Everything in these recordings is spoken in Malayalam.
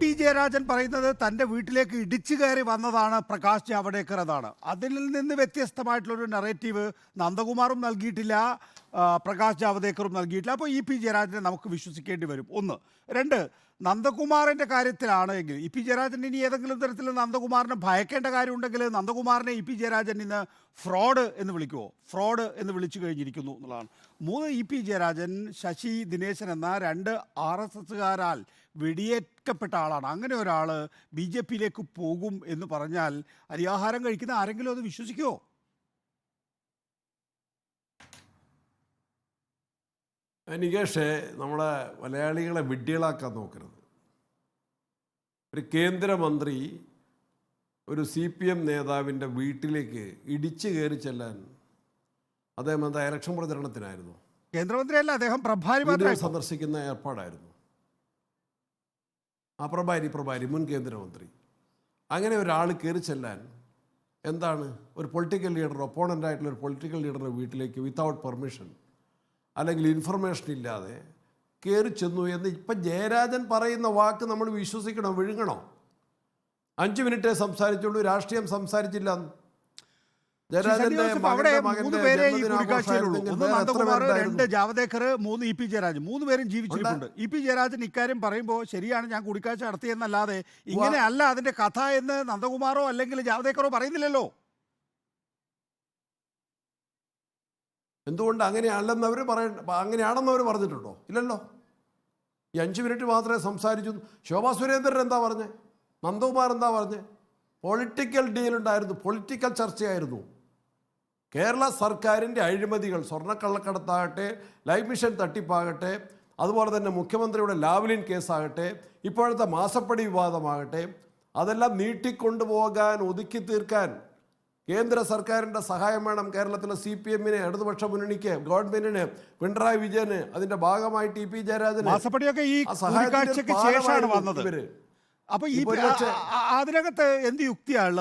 പി ജയരാജൻ പറയുന്നത് തന്റെ വീട്ടിലേക്ക് ഇടിച്ചു കയറി വന്നതാണ് പ്രകാശ് ജാവഡേക്കർ എന്നാണ്. അതിൽ നിന്ന് വ്യത്യസ്തമായിട്ടുള്ളൊരു നറേറ്റീവ് നന്ദകുമാറും നൽകിയിട്ടില്ല പ്രകാശ് ജാവ്ദേക്കറും നൽകിയിട്ടില്ല. അപ്പോൾ ഇ പി ജയരാജനെ നമുക്ക് വിശ്വസിക്കേണ്ടി വരും. ഒന്ന്. രണ്ട് നന്ദകുമാറിന്റെ കാര്യത്തിലാണ് എങ്കിൽ ഇ പി ജയരാജൻ ഇനി ഏതെങ്കിലും തരത്തിൽ നന്ദകുമാറിനെ ഭയക്കേണ്ട കാര്യമുണ്ടെങ്കിൽ നന്ദകുമാറിനെ ഇ പി ജയരാജൻ ഇന്ന് ഫ്രോഡ് എന്ന് വിളിക്കുമോ ഫ്രോഡ് എന്ന് വിളിച്ചു കഴിഞ്ഞിരിക്കുന്നു എന്നുള്ളതാണ്. മൂന്ന് ഇ പി ജയരാജൻ ശശി ദിനേശൻ എന്ന രണ്ട് ആർ എസ് എസുകാരാൽ വെടിയേറ്റപ്പെട്ട ആളാണ്. അങ്ങനെ ഒരാൾ ബി ജെ പിയിലേക്ക് പോകും എന്ന് പറഞ്ഞാൽ അരിയാഹാരം കഴിക്കുന്ന ആരെങ്കിലും അത് വിശ്വസിക്കുമോ നികേഷേ നമ്മളെ മലയാളികളെ വിഡ്ഢികളാക്കാൻ നോക്കരുത്. ഒരു കേന്ദ്രമന്ത്രി ഒരു സി പി എം നേതാവിന്റെ വീട്ടിലേക്ക് ഇടിച്ചു കയറി ചെല്ലാൻ അദ്ദേഹം എന്താ ഇലക്ഷൻ പ്രചരണത്തിനായിരുന്നു? കേന്ദ്രമന്ത്രിയല്ല അദ്ദേഹം സന്ദർശിക്കുന്ന ഏർപ്പാടായിരുന്നു. ആ പ്രഭാരി മുൻ കേന്ദ്രമന്ത്രി. അങ്ങനെ ഒരാൾ കയറി ചെല്ലാൻ എന്താണ്? ഒരു പൊളിറ്റിക്കൽ ലീഡർ ഒപ്പോണന്റ് ആയിട്ടുള്ള ഒരു പൊളിറ്റിക്കൽ ലീഡറുടെ വീട്ടിലേക്ക് വിത്തൗട്ട് പെർമിഷൻ അല്ലെങ്കിൽ ഇൻഫർമേഷൻ ഇല്ലാതെ കയറി ചെന്നു എന്ന് ഇപ്പം ജയരാജൻ പറയുന്ന വാക്ക് നമ്മൾ വിശ്വസിക്കണോ? വിഴുങ്ങണോ? അഞ്ച് മിനിറ്റേ സംസാരിച്ചുള്ളൂ രാഷ്ട്രീയം സംസാരിച്ചില്ല എന്ന്. ശ്രീ സണ്ണി ജയരാജന്റെ ജോസഫ്, അവിടെ മൂന്ന് പേരെ ഈ കൂടിക്കാഴ്ചയിലുള്ളൂ. ഒന്ന് നന്ദകുമാർ രണ്ട് ജാവദേക്കർ മൂന്ന് ഇ പി ജയരാജൻ മൂന്ന് പേരും ജീവിച്ചിട്ടുണ്ട് ഇ പി ജയരാജൻ ഇക്കാര്യം പറയുമ്പോൾ ശരിയാണ് ഞാൻ കൂടിക്കാഴ്ച നടത്തിയെന്നല്ലാതെ ഇങ്ങനെ അല്ല അതിന്റെ കഥ എന്ന് നന്ദകുമാറോ അല്ലെങ്കിൽ ജാവദേക്കറോ പറയുന്നില്ലല്ലോ. എന്തുകൊണ്ട് അങ്ങനെയല്ലെന്ന് അവർ പറയ അങ്ങനെയാണെന്ന് അവർ പറഞ്ഞിട്ടുണ്ടോ? ഇല്ലല്ലോ. ഈ അഞ്ച് മിനിറ്റ് മാത്രമേ സംസാരിച്ചു. ശോഭാ സുരേന്ദ്രൻ എന്താ പറഞ്ഞേ? നന്ദകുമാർ എന്താ പറഞ്ഞേ? പൊളിറ്റിക്കൽ ഡീൽ ഉണ്ടായിരുന്നു പൊളിറ്റിക്കൽ ചർച്ചയായിരുന്നു. കേരള സർക്കാരിന്റെ അഴിമതികൾ സ്വർണക്കള്ളക്കടത്താകട്ടെ ലൈഫ് മിഷൻ തട്ടിപ്പാകട്ടെ അതുപോലെ തന്നെ മുഖ്യമന്ത്രിയുടെ ലാവ്ലിൻ കേസാകട്ടെ ഇപ്പോഴത്തെ മാസപ്പടി വിവാദമാകട്ടെ അതെല്ലാം നീട്ടിക്കൊണ്ടുപോകാൻ ഒതുക്കി തീർക്കാൻ കേന്ദ്ര സർക്കാരിന്റെ സഹായം വേണം കേരളത്തിലെ സി പി എമ്മിന് ഇടതുപക്ഷ മുന്നണിക്ക് ഗവൺമെന്റിന് പിണറായി വിജയന് അതിന്റെ ഭാഗമായി ടി പി ജയരാജന് ശേഷമാണ് വന്നത്. അപ്പൊ ഈ അതിനകത്ത് എന്ത് യുക്തിയാണ്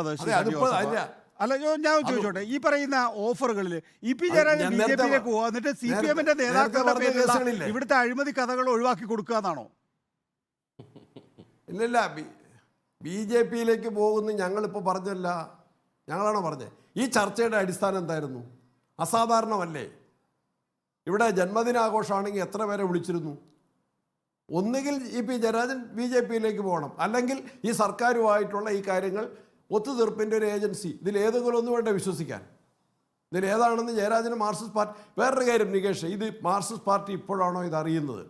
അല്ല ഞാൻ- ചോദിച്ചോട്ടെ ഈ പറയുന്ന ഓഫറുകളിൽ E P Jayarajan B J പിയിലേക്ക് പോവാ എന്നിട്ട് സി പി എമ്മിന്റെ നേതാക്കളുടെ പേരിലുള്ള ഇവിടുത്തെ അഴിമതി കഥകൾ ഒഴിവാക്കി കൊടുക്കുക എന്നാണോ? ഇല്ലില്ല ബി ജെ പിയിലേക്ക് പോകുന്നു ഞങ്ങളിപ്പോൾ പറഞ്ഞല്ല ഞങ്ങളാണോ പറഞ്ഞത് ഈ ചർച്ചയുടെ അടിസ്ഥാനം എന്തായിരുന്നു? അസാധാരണമല്ലേ? ഇവിടെ ജന്മദിനാഘോഷമാണെങ്കിൽ എത്ര പേരെ വിളിച്ചിരുന്നു? ഒന്നുകിൽ E P Jayarajan B J പിയിലേക്ക് പോകണം. അല്ലെങ്കിൽ ഈ സർക്കാരുമായിട്ടുള്ള ഈ കാര്യങ്ങൾ ഒത്തുതീർപ്പിന്റെ ഒരു ഏജൻസി. ഇതിൽ ഏതെങ്കിലും ഒന്നും വേണ്ട വിശ്വസിക്കാൻ. ഇതിൽ ഏതാണെന്ന് ജയരാജന് മാർക്സിസ്റ്റ് പാർട്ടി വേറൊരു കാര്യം നികേഷ് ഇത് മാർക്സിസ്റ്റ് പാർട്ടി ഇപ്പോഴാണോ ഇത് അറിയുന്നത്?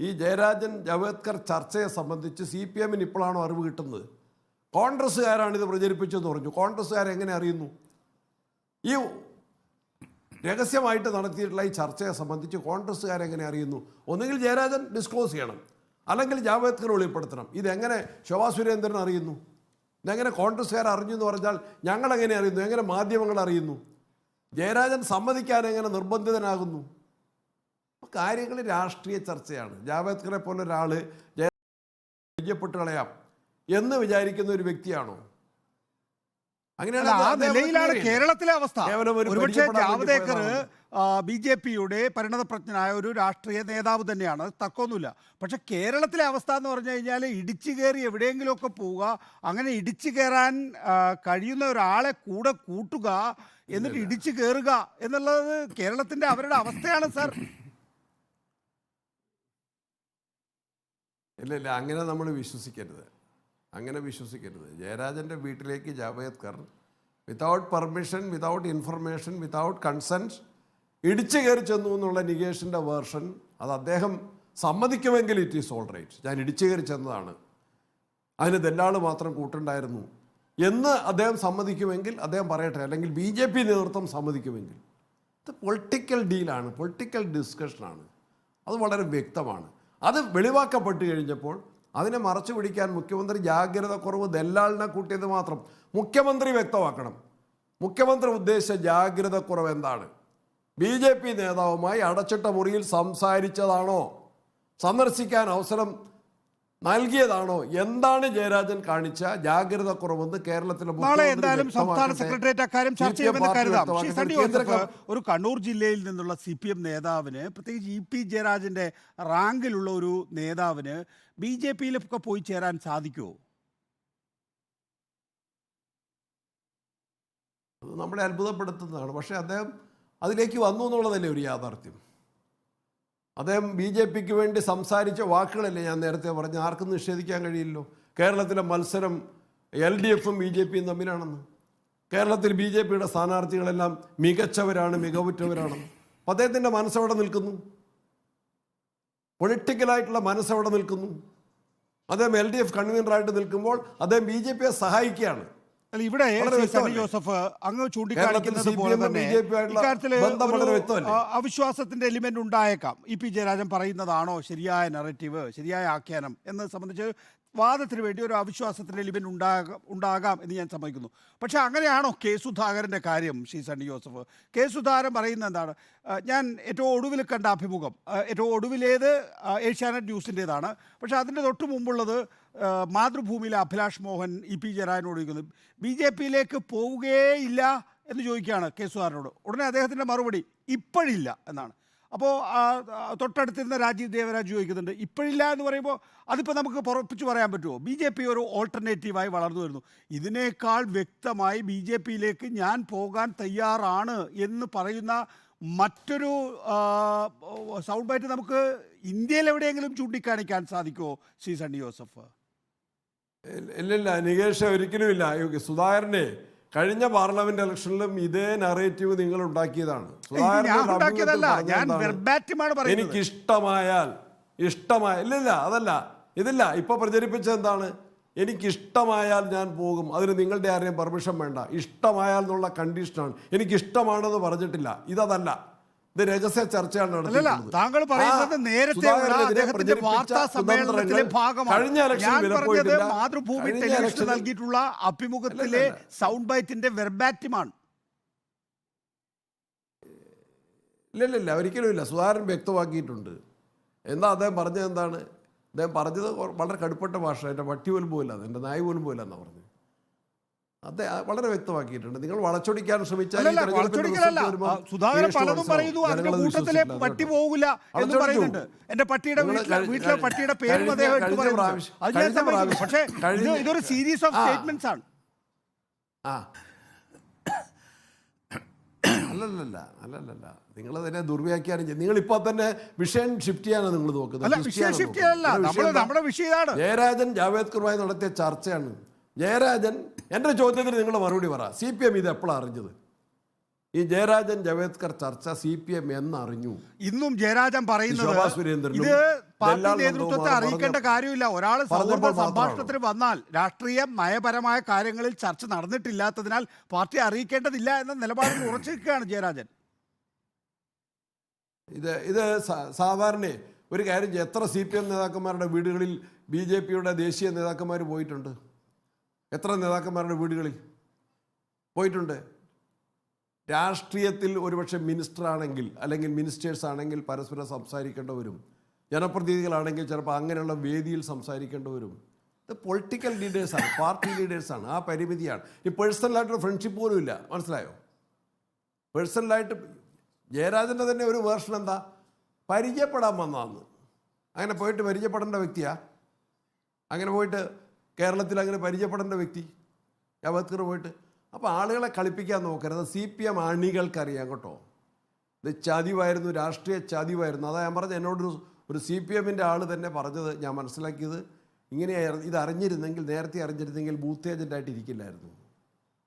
ഈ ജയരാജൻ ജവേദ്കർ ചർച്ചയെ സംബന്ധിച്ച് സി പി എമ്മിന് ഇപ്പോഴാണോ അറിവ് കിട്ടുന്നത്? കോൺഗ്രസ്സുകാരാണ് ഇത് പ്രചരിപ്പിച്ചതെന്ന് പറഞ്ഞു. കോൺഗ്രസ്സുകാരെങ്ങനെ അറിയുന്നു? ഈ രഹസ്യമായിട്ട് നടത്തിയിട്ടുള്ള ഈ ചർച്ചയെ സംബന്ധിച്ച് കോൺഗ്രസ്സുകാരെങ്ങനെ അറിയുന്നു? ഒന്നുകിൽ ജയരാജൻ ഡിസ്ക്ലോസ് ചെയ്യണം. അല്ലെങ്കിൽ ജാവേദ്കർ വെളിപ്പെടുത്തണം. ഇതെങ്ങനെ ശോഭാ സുരേന്ദ്രൻ അറിയുന്നു? ഇതെങ്ങനെ കോൺഗ്രസ്സുകാർ അറിഞ്ഞു എന്ന് പറഞ്ഞാൽ ഞങ്ങൾ എങ്ങനെ അറിയുന്നു? എങ്ങനെ മാധ്യമങ്ങൾ അറിയുന്നു? ജയരാജൻ സമ്മതിക്കാൻ എങ്ങനെ നിർബന്ധിതനാകുന്നു? കാര്യങ്ങൾ രാഷ്ട്രീയ ചർച്ചയാണ്. ജാവേദ്കറെ പോലെ ഒരാൾ ജയപ്പെട്ട് കളയാം എന്ന് വിചാരിക്കുന്ന ഒരു വ്യക്തിയാണോ? അങ്ങനെയാണ് ആ നിലയിലാണ് കേരളത്തിലെ അവസ്ഥ. കേവലം ഒരു ഒരുപക്ഷെ ജാവദേക്കർ. ബി ജെ പിയുടെ പരിണതപ്രജ്ഞനായ ഒരു രാഷ്ട്രീയ നേതാവ് തന്നെയാണ്. അത് തക്കൊന്നുമില്ല പക്ഷെ കേരളത്തിലെ അവസ്ഥ എന്ന് പറഞ്ഞു കഴിഞ്ഞാൽ ഇടിച്ചു കയറി എവിടെയെങ്കിലുമൊക്കെ പോവുക അങ്ങനെ ഇടിച്ചു കയറാൻ കഴിയുന്ന ഒരാളെ കൂടെ കൂട്ടുക എന്നിട്ട് ഇടിച്ചു കയറുക എന്നുള്ളത് കേരളത്തിന്റെ അവരുടെ അവസ്ഥയാണ് സർ. ഇല്ല ഇല്ല അങ്ങനെ നമ്മൾ വിശ്വസിക്കരുത്. അങ്ങനെ വിശ്വസിക്കരുത്. ജയരാജന്റെ വീട്ടിലേക്ക് Javadekar without permission without information without consent ഇടിച്ചു കയറി ചെന്നു എന്നുള്ള നികേഷിന്റെ വേർഷൻ അത് അദ്ദേഹം സമ്മതിക്കുമെങ്കിൽ ഇറ്റ് ഈസ് ഓൾ റൈറ്റ് ഞാൻ ഇടിച്ചു കയറി ചെന്നതാണ്. അതിന് ദല്ലാൾ മാത്രം കൂട്ടുണ്ടായിരുന്നു എന്ന് അദ്ദേഹം സമ്മതിക്കുമെങ്കിൽ അദ്ദേഹം പറയട്ടെ. അല്ലെങ്കിൽ ബി ജെ പി നേതൃത്വം സമ്മതിക്കുമെങ്കിൽ. ഇത് പൊളിറ്റിക്കൽ ഡീലാണ് പൊളിറ്റിക്കൽ ഡിസ്കഷനാണ് അത് വളരെ വ്യക്തമാണ്. അത് വെളിവാക്കപ്പെട്ട് കഴിഞ്ഞപ്പോൾ അതിനെ മറച്ചു പിടിക്കാൻ മുഖ്യമന്ത്രി ജാഗ്രത കുറവ് ദല്ലാളിനെ കൂട്ടിയത് മാത്രം മുഖ്യമന്ത്രി വ്യക്തമാക്കണം. മുഖ്യമന്ത്രി ഉദ്ദേശിച്ച ജാഗ്രത കുറവ് എന്താണ്? ബി ജെ പി നേതാവുമായി അടച്ചിട്ട മുറിയിൽ സംസാരിച്ചതാണോ? സന്ദർശിക്കാൻ അവസരം നൽകിയതാണോ? എന്താണ് ജയരാജൻ കാണിച്ച ജാഗ്രത കുറവെന്ന് കേരളത്തിലെ നാളെ എന്തായാലും സംസ്ഥാന. സെക്രട്ടേറിയറ്റ് അക്കാര്യം ചർച്ച ചെയ്യുമെന്ന് കരുതാം. ഒരു കണ്ണൂർ ജില്ലയിൽ നിന്നുള്ള സി പി എം നേതാവിന് പ്രത്യേകിച്ച് ഇ പി ജയരാജന്റെ റാങ്കിലുള്ള ഒരു നേതാവിന് ബി ജെ പിയിലൊക്കെ പോയി ചേരാൻ സാധിക്കുമോ നമ്മളെ അത്ഭുതപ്പെടുത്തുന്നതാണ്. പക്ഷേ അദ്ദേഹം അതിലേക്ക് വന്നു എന്നുള്ളതല്ലേ ഒരു യാഥാർത്ഥ്യം? അദ്ദേഹം ബി ജെ പിക്ക് വേണ്ടി സംസാരിച്ച വാക്കുകളല്ലേ ഞാൻ നേരത്തെ പറഞ്ഞ ആർക്കും നിഷേധിക്കാൻ കഴിയില്ലല്ലോ. കേരളത്തിലെ മത്സരം എൽ ഡി എഫും ബി ജെ പിയും തമ്മിലാണെന്ന്. കേരളത്തിൽ ബി ജെ പിയുടെ സ്ഥാനാർത്ഥികളെല്ലാം മികച്ചവരാണ് മികവുറ്റവരാണെന്ന്. അപ്പം അദ്ദേഹത്തിന്റെ മനസ്സവിടെ നിൽക്കുന്നു? പൊളിറ്റിക്കലായിട്ടുള്ള മനസ്സവിടെ നിൽക്കുന്നു? അദ്ദേഹം എൽ ഡി എഫ് കൺവീനറായിട്ട് നിൽക്കുമ്പോൾ അദ്ദേഹം ബി ജെ പിയെ സഹായിക്കുകയാണ്. അല്ല ഇവിടെ സണ്ണി ജോസഫ് അങ്ങ് ചൂണ്ടിക്കാണിക്കുന്നത് പോലെ തന്നെ ഇക്കാര്യത്തിൽ അവിശ്വാസത്തിന്റെ എലിമെന്റ് ഉണ്ടായേക്കാം. ഇ പി ജയരാജൻ പറയുന്നതാണോ ശരിയായ നറേറ്റീവ് ശരിയായ ആഖ്യാനം എന്ന് സംബന്ധിച്ച് വാദത്തിന് വേണ്ടി ഒരു അവിശ്വാസത്തിന് ലിബിൻ ഉണ്ടാകാം ഉണ്ടാകാം എന്ന് ഞാൻ സമ്മതിക്കുന്നു. പക്ഷെ അങ്ങനെയാണോ കെ സുധാകരന്റെ കാര്യം Shri Sunny Joseph? K Sudhakaran പറയുന്നത് എന്താണ്? ഞാൻ ഏറ്റവും ഒടുവിൽ കണ്ട അഭിമുഖം. ഏറ്റവും ഒടുവിലേത് ഏഷ്യാനെറ്റ് ന്യൂസിന്റേതാണ്. പക്ഷെ അതിന്റെ തൊട്ട് മുമ്പുള്ളത് മാതൃഭൂമിയിലെ അഭിലാഷ് മോഹൻ ഇ പി ജയരാജനോട് ചോദിക്കുന്നത് ബി ജെ പിയിലേക്ക് പോവുകയേ ഇല്ല എന്ന് ചോദിക്കുകയാണ് കെ സുധാകരനോട്. ഉടനെ അദ്ദേഹത്തിന്റെ മറുപടി ഇപ്പോഴില്ല എന്നാണ്. അപ്പോൾ തൊട്ടടുത്തിരുന്ന രാജീവ് ദേവരാജ് ചോദിക്കുന്നുണ്ട് ഇപ്പോഴില്ല എന്ന് പറയുമ്പോൾ അതിപ്പോൾ നമുക്ക് പുറപ്പിച്ച് പറയാൻ പറ്റുമോ ബി ജെ പി ഒരു ഓൾട്ടർനേറ്റീവായി വളർന്നു വരുന്നു. ഇതിനേക്കാൾ വ്യക്തമായി ബി ജെ പിയിലേക്ക് ഞാൻ പോകാൻ തയ്യാറാണ് എന്ന് പറയുന്ന മറ്റൊരു സൗണ്ട് ബൈറ്റ് നമുക്ക് ഇന്ത്യയിൽ എവിടെയെങ്കിലും ചൂണ്ടിക്കാണിക്കാൻ സാധിക്കുമോ ശ്രീ സണ്ണി ജോസഫ്? ഇല്ല- ഇല്ലില്ല നികേഷ് ഒരിക്കലും ഇല്ല. അയ്യോ, സുധാകരനെ കഴിഞ്ഞ പാർലമെന്റ് ഇലക്ഷനിലും ഇതേ നറേറ്റീവ് നിങ്ങൾ ഉണ്ടാക്കിയതാണ്. എനിക്ക് ഇഷ്ടമായാൽ ഇഷ്ടമായ ഇല്ലില്ല അതല്ല. ഇതില്ല ഇപ്പൊ പ്രചരിപ്പിച്ച എന്താണ്? എനിക്ക് ഇഷ്ടമായാൽ ഞാൻ പോകും. അതിന് നിങ്ങളുടെ ആരെയും പെർമിഷൻ വേണ്ട. ഇഷ്ടമായാൽ എന്നുള്ള കണ്ടീഷനാണ് എനിക്ക് ഇഷ്ടമാണെന്ന് പറഞ്ഞിട്ടില്ല. ഇതതല്ല. ഇത് രഹസ്യ ചർച്ചയാണ് നടത്തിയിട്ടുള്ളത്. താങ്കൾ പറയുന്നത് നേരത്തെ അദ്ദേഹത്തിന്റെ വാർത്താ സമ്മേളനത്തിലെ ഭാഗമാണ്. ഞാൻ പറഞ്ഞത് മാതൃഭൂമി ടെലിവിഷൻ നൽകിയിട്ടുള്ള അഭിമുഖത്തിലെ സൗണ്ട് ബൈറ്റിന്റെ വെർബാറ്റുമാണ് ഇല്ലില്ല ഒരിക്കലും ഇല്ല സുധാകരൻ വ്യക്തമാക്കിയിട്ടുണ്ട്. എന്താ അദ്ദേഹം പറഞ്ഞത് എന്താണ്? അദ്ദേഹം പറഞ്ഞത് വളരെ കടുപ്പട്ട ഭാഷ. എന്റെ വട്ടി പോലും പോയില്ല എന്റെ നായ് പോലും പോയില്ല എന്നാണ് പറഞ്ഞത്. അദ്ദേഹം വളരെ വ്യക്തമാക്കിയിട്ടുണ്ട്. നിങ്ങൾ വളച്ചൊടിക്കാൻ ശ്രമിച്ചാൽ സുധാകരൻ പലതും പറയുന്നു അതിന്റെ ജനങ്ങളത് കൂട്ടത്തിലെ വിശ്വസിക്കില്ല പട്ടി പോകില്ല എന്ന് പറയുന്നുണ്ട്. എന്റെ പട്ടിയുടെ വീട്ടിലെ പട്ടിയുടെ പേരും അദ്ദേഹം എടുത്തു അത് പക്ഷേ ഇതൊരു സീരീസ് ഓഫ് സ്റ്റേറ്റ്മെന്റ്സ് ആണ്. ആ. അല്ലല്ലല്ല അല്ലല്ലല്ല. നിങ്ങൾ അതിനെ ദുർവ്യാഖ്യാനം ചെയ്യും നിങ്ങൾ ഇപ്പോൾ തന്നെ വിഷയം ഷിഫ്റ്റ് ചെയ്യാനാണ് നിങ്ങൾ നോക്കുന്നത്. ജയരാജൻ ജാവേദ്കറുമായി നടത്തിയ ചർച്ചയാണ്. ജയരാജൻ എന്റെ ചോദ്യത്തിന് നിങ്ങൾ മറുപടി പറ. സി പി എം ഇത് എപ്പോഴാണ് അറിഞ്ഞത്? ഈ ജയരാജൻ ജവേദ്കർ ചർച്ച സി പി എം എന്നറിഞ്ഞു. ഇന്നും ജയരാജൻ പറയുന്നത് ഇത് പാർട്ടി നേതൃത്വത്തെ അറിയിക്കേണ്ട കാര്യമില്ല. ഒരാൾ സൗഹൃദ സംഭാഷണത്തിന് വന്നാൽ രാഷ്ട്രീയ നയപരമായ കാര്യങ്ങളിൽ ചർച്ച നടന്നിട്ടില്ലാത്തതിനാൽ പാർട്ടി അറിയിക്കേണ്ടതില്ല എന്ന നിലപാടിൽ ഉറച്ചിരിക്കുകയാണ് ജയരാജൻ. ഇത് ഇത് സാധാരണ ഒരു കാര്യം എത്ര സി പി എം നേതാക്കന്മാരുടെ വീടുകളിൽ ബി ജെ പിയുടെ ദേശീയ നേതാക്കന്മാർ പോയിട്ടുണ്ട്? എത്ര നേതാക്കന്മാരുടെ വീടുകളിൽ? പോയിട്ടുണ്ട്. രാഷ്ട്രീയത്തിൽ ഒരുപക്ഷെ മിനിസ്റ്റർ ആണെങ്കിൽ അല്ലെങ്കിൽ മിനിസ്റ്റേഴ്സ് ആണെങ്കിൽ പരസ്പരം സംസാരിക്കേണ്ടി വരും ജനപ്രതിനിധികളാണെങ്കിൽ ചിലപ്പോൾ അങ്ങനെയുള്ള വേദിയിൽ സംസാരിക്കേണ്ടി വരും ഇത് പൊളിറ്റിക്കൽ ലീഡേഴ്സാണ് പാർട്ടി ലീഡേഴ്സാണ് ആ പരിമിതിയാണ്. ഈ പേഴ്സണലായിട്ടൊരു ഫ്രണ്ട്ഷിപ്പ് പോലും ഇല്ല. മനസ്സിലായോ? പേഴ്സണലായിട്ട് ജയരാജന്റെ തന്നെ ഒരു വേർഷൻ എന്താ? പരിചയപ്പെടാൻ വന്നതാന്ന്. അങ്ങനെ പോയിട്ട് പരിചയപ്പെടേണ്ട വ്യക്തിയാ? അങ്ങനെ പോയിട്ട് കേരളത്തിൽ അങ്ങനെ പരിചയപ്പെടേണ്ട വ്യക്തി. ജാവദ്കർ പോയിട്ട്. അപ്പോൾ ആളുകളെ കളിപ്പിക്കാൻ നോക്കരുത്. സി പി എം അണികൾക്കറിയാം കേട്ടോ. ഇത് ചതിവായിരുന്നു രാഷ്ട്രീയ ചതിവായിരുന്നു. അതാ ഞാൻ പറഞ്ഞത് എന്നോടൊരു ഒരു സി പി എമ്മിന്റെ ആൾ തന്നെ പറഞ്ഞത് ഞാൻ മനസ്സിലാക്കിയത്. ഇങ്ങനെ ഇത് അറിഞ്ഞിരുന്നെങ്കിൽ നേരത്തെ അറിഞ്ഞിരുന്നെങ്കിൽ ബൂത്ത് ഏജന്റായിട്ട് ഇരിക്കില്ലായിരുന്നു.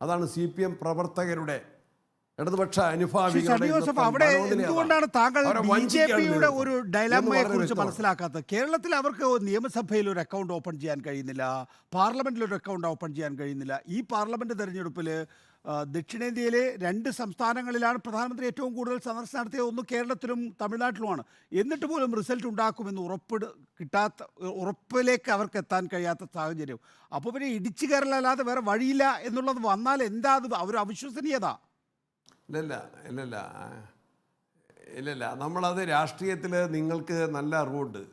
അതാണ് സി പി എം പ്രവർത്തകരുടെ ഇടതുപക്ഷ അവിടെ എന്തുകൊണ്ടാണ് താങ്കൾ ബി ജെ പിയുടെ ഒരു ഡയലാമയെ കുറിച്ച് മനസ്സിലാക്കാത്തത്? കേരളത്തിൽ അവർക്ക് നിയമസഭയിൽ ഒരു അക്കൗണ്ട് ഓപ്പൺ ചെയ്യാൻ കഴിയുന്നില്ല. പാർലമെന്റിൽ ഒരു അക്കൗണ്ട് ഓപ്പൺ ചെയ്യാൻ കഴിയുന്നില്ല. ഈ പാർലമെന്റ് തെരഞ്ഞെടുപ്പിൽ ദക്ഷിണേന്ത്യയിലെ രണ്ട് സംസ്ഥാനങ്ങളിലാണ് പ്രധാനമന്ത്രി ഏറ്റവും കൂടുതൽ സന്ദർശനം നടത്തിയത്. ഒന്ന് കേരളത്തിലും തമിഴ്നാട്ടിലുമാണ്. എന്നിട്ട് പോലും റിസൾട്ട് ഉണ്ടാക്കുമെന്ന് ഉറപ്പിട കിട്ടാത്ത ഉറപ്പിലേക്ക് അവർക്ക് എത്താൻ കഴിയാത്ത സാഹചര്യം. അപ്പോൾ പിന്നെ ഇടിച്ചു കയറലല്ലാതെ വേറെ വഴിയില്ല എന്നുള്ളത് വന്നാൽ എന്താ അത്? അവർ അവിശ്വസനീയത ഇല്ലല്ല ഇല്ലല്ല. ഇല്ലല്ല നമ്മളത് രാഷ്ട്രീയത്തിൽ നിങ്ങൾക്ക് നല്ല അറിവുണ്ട്.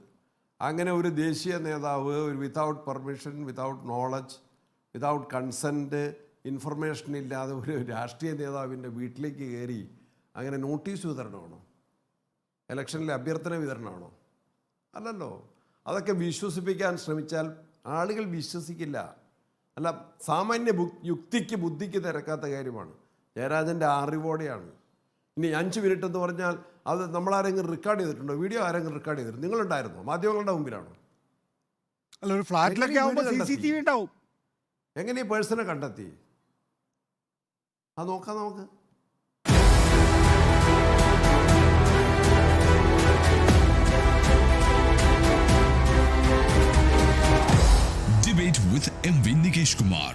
അങ്ങനെ ഒരു ദേശീയ നേതാവ് ഒരു without permission without knowledge without consent information ഇല്ലാതെ ഒരു രാഷ്ട്രീയ നേതാവിന്റെ വീട്ടിലേക്ക് കയറി അങ്ങനെ നോട്ടീസ് വിതരണമാണോ? ഇലക്ഷനിലെ അഭ്യർത്ഥന വിതരണമാണോ? അല്ലല്ലോ. അതൊക്കെ വിശ്വസിപ്പിക്കാൻ ശ്രമിച്ചാൽ ആളുകൾ വിശ്വസിക്കില്ല. അല്ല സാമാന്യ യുക്തിക്ക് ബുദ്ധിക്ക് തിരക്കാത്ത കാര്യമാണ്. ജയരാജന്റെ അറിവോടെയാണ് ഇനി അഞ്ച് മിനിറ്റ് എന്ന് പറഞ്ഞാൽ അത് നമ്മളാരെങ്കിലും റെക്കോർഡ് ചെയ്തിട്ടുണ്ടോ? വീഡിയോ ആരെങ്കിലും റെക്കോർഡ് ചെയ്തിട്ടുണ്ട് നിങ്ങളുണ്ടായിരുന്നോ? മാധ്യമങ്ങളുടെ മുമ്പിലാണോ? അല്ല ഒരു ഫ്ലാറ്റിലൊക്കെ ആവുമ്പോൾ എങ്ങനെ ഈ പേഴ്സണെ കണ്ടെത്തി? അത് നോക്കാം നമുക്ക്. Debate with MV Nikesh Kumar.